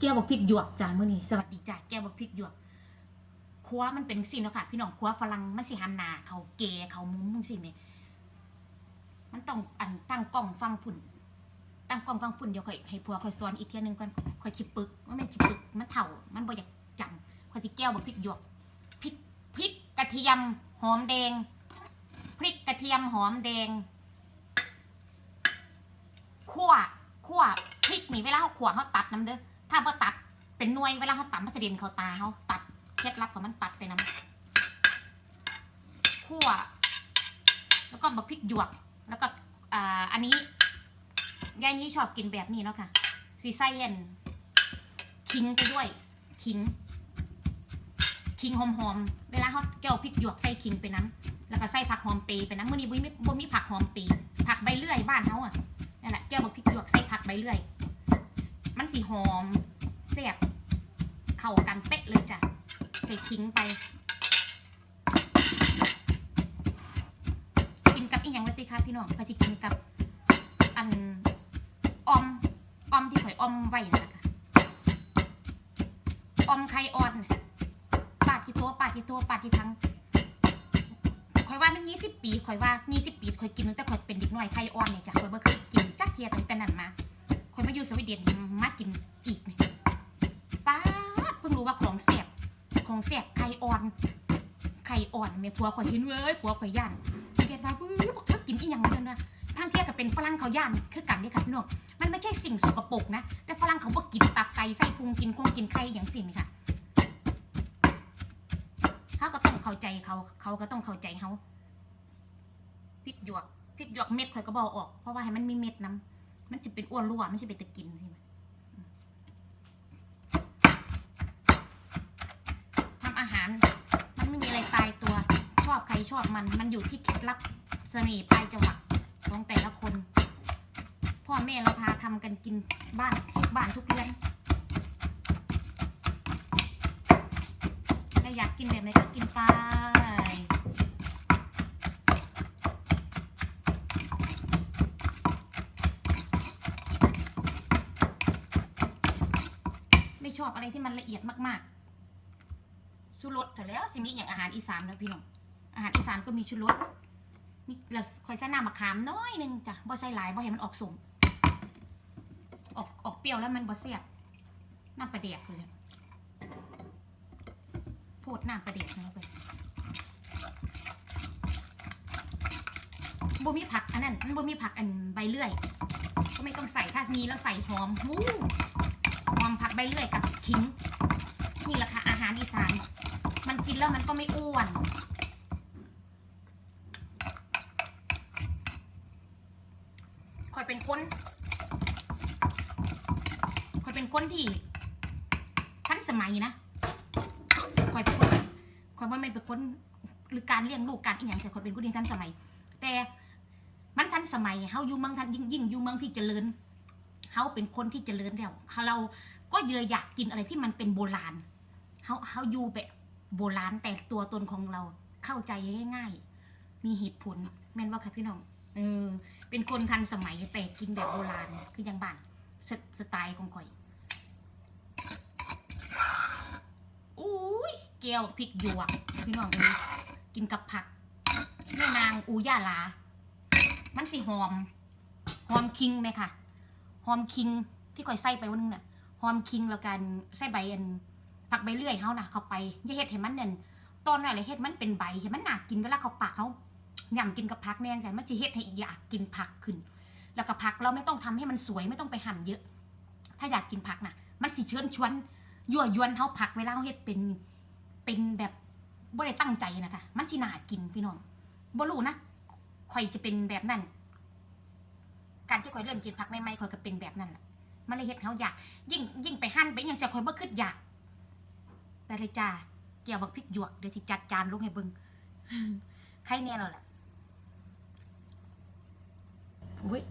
แก้วบักพริกหยวกจ้ามื้อนี้สวัสดีจ้าแก้วบักพริกหยวกครัวมันเป็นสิ่งเนาะค่ะพี่น้องครัวฝรั่งมันสิหันหน้าเขาเกเขามุมมึงสิแม่มันต้องอันตั้งกล้องฟังพุ่นตั้งกล้องฟังพุ่นเดี๋ยวค่อยให้ผัวค่อยสอนอีกเที่ยนึงก่อนค่อยคิดปึกว่าแม่นคิดปึกมันเถ่ามันบ่อยากจำค่อยสิแก้วบักพริกหยวกพริกพริกกระเทียมหอมแดงพริกกระเทียมหอมแดงคั่วคั่วพริกนี่เวลาเขาขั่วเขาตัดน้ำเด้อ ถ้าบ่ตัดเป็นหน่วยเวลาเขาตัดมันจะเด่นเขาตาเขาตัดเคล็ดลับของมันตัดไปน้ำคั่ว แล้วก็บักพริกหยวก แล้วก็อ่าอันนี้ยายนี้ชอบกินแบบนี้เนาะค่ะสีไส้เย็นขิงไปด้วยขิงขิงหอมๆ เวลาเขาแก้วพริกหยวกใส่ขิงไปน้ำแล้วก็ใส่ผักหอมเปรย์ไปน้ำมื่อนี้บุ้ยไม่บุ้มีผักหอมเปรย์ผักใบเลื่อยบ้านเขาอะนั่นแหละแก้วบักพริกหยวกใส่ผักใบเลื่อย มันสีหอมแซ่บเข้ากันเป๊ะเลยจ้ะใส่ขิงไป กินกับอีกอย่างวัติค่ะพี่น้องก็จะกินกับอันออมออมที่ข่อยออมไว้นะคะออมไข่อ่อนปาดที่โตปาดที่โตปาดที่ทั้งข่อยว่ามันยี่สิบปีข่อยว่ายี่สิบปีข่อยกินตั้งแต่ข่อยเป็นเด็กน้อยไข่อ่อนเนี่ยจ้ะข่อยเบ่เคยกินจักเทียตั้งแต่นั้นมา อยู่สวีเดนมากินอีกเนี่ยป้าดเพิ่งรู้ว่าของแสบของแสบไข่อ่อน ไข่อ่อนแม่ผัวข่อยเห็นเว้ยผัวข่อยย่านเรียนว่าเฮ้ยพวกเธอกินอีหยังกันวะทางเทียกับเป็นฝรั่งเขาย่านคือกันเด้อค่ะพี่น้องมันไม่ใช่สิ่งสกปรกนะ แต่ฝรั่งเขาบ่กินตับไก่ไส้พุงกินคงกินไข่อย่างสิ่งค่ะเขาก็ต้องเข้าใจเขาเขาก็ต้องเข้าใจเขาพริกหยวกพริกหยวกเม็ดข่อยก็บอกออก เพราะว่าให้มันมีเม็ดน้ำ มันจะเป็นอ้วนรั่วไม่ใช่เป็นตะกินใช่ไหมทำอาหาร มันไม่มีอะไรตายตัว ชอบใครชอบมัน มันอยู่ที่เคล็ดลับเสน่ห์ปลายจังหวะของแต่ละคน พ่อแม่เราพาทำกันกินบ้านทุกบ้านทุกเรือนถ้าอยากกินแบบไหนก็กินไป ไม่ ชอบอะไรที่มันละเอียดมากๆชูรสเถอะแล้วสิมีอย่างอาหารอีสานนะพี่น้อง อาหารอีสานก็มีชูรสมีแล้วคอยใส่น้ำมะขามน้อยหนึงจ้ะบ่ใส่หลายบ่ให้มันออกสมออกออกเปรี้ยวแล้วมันบ่เสียบน้ำปลาเดียกเลยพูดน้ำปลาเดียกนะไปบ่มีผักอันนั้นมันบ่มีผักอันใบเลื่อย ก็ไม่ต้องใส่ถ้ามีแล้วใส่หอมมู หอมผักใบเลื่อยกับขิง นี่แหละค่ะอาหารอีสาน มันกินแล้วมันก็ไม่อ้วนคอยเป็นคนคอยเป็นคนที่ทันสมัยนะคอยเป็นคนคอยว่าไม่เป็นคนหรือการเลี้ยงลูกการอีกอย่างแต่คอยเป็นคนที่ทันสมัย แต่มันทันสมัยเฮาอยู่เมืองทันยิ่งยิ่งอยู่เมืองที่เจริญ เขาเป็นคนที่เจริญแล้วเราก็เลยอยากกินอะไรที่มันเป็นโบราณเขาเขาอยู่แบบโบราณแต่ตัวตนของเราเข้าใจง่ายๆ มีเหตุผลแม่นว่าค่ะพี่น้องเออเป็นคนทันสมัยแต่กินแบบโบราณคือยังบ้านสสไตล์ของข่อยอุ้ยแก้วพริกหยวกพี่น้องเลยกินกับผักแม่นางอูย่าลา มันสิหอม หอมคิงไหมค่ะ หอมคิงที่ข่อยใส่ไปวันนึงน่ะหอมคิงแล้วกันใส่ใบอันผักใบเลื่อยเขาน่ะเข้าไปอย่าเฮ็ดให้มันเนี่ยตอนนั้นเลยเฮ็ดมันเป็นใบให้มันหนากินเวลาเขาปากเขาย่ำกินกับผักแน่นใจมันจะเฮ็ดให้อยากกินผักขึ้น แล้วก็ผักเราไม่ต้องทำให้มันสวยไม่ต้องไปหั่นเยอะ ถ้าอยากกินผักน่ะ มันสิเชิญชวนยั่วยวนเฮาผักเวลาเฮาเฮ็ดเป็นเป็นแบบบ่ได้ตั้งใจนะคะมันสิน่ากินพี่น้องบ่รู้นะข่อยจะเป็นแบบนั้น การที่ข่อยเริ่มกินผักใหม่ๆข่อยก็เป็นแบบนั้นแหละมันเลยเฮ็ดเขาอยาก ยิ่งยิ่งไปหั่นไปอย่างเสียข่อยบ่คิดอยากแต่เลยจ้าเกี่ยวบักพริกหยวกเดี๋ยวสิจัดจานลงให้เบิ่งใครแน่แล้วล่ะอุ้ย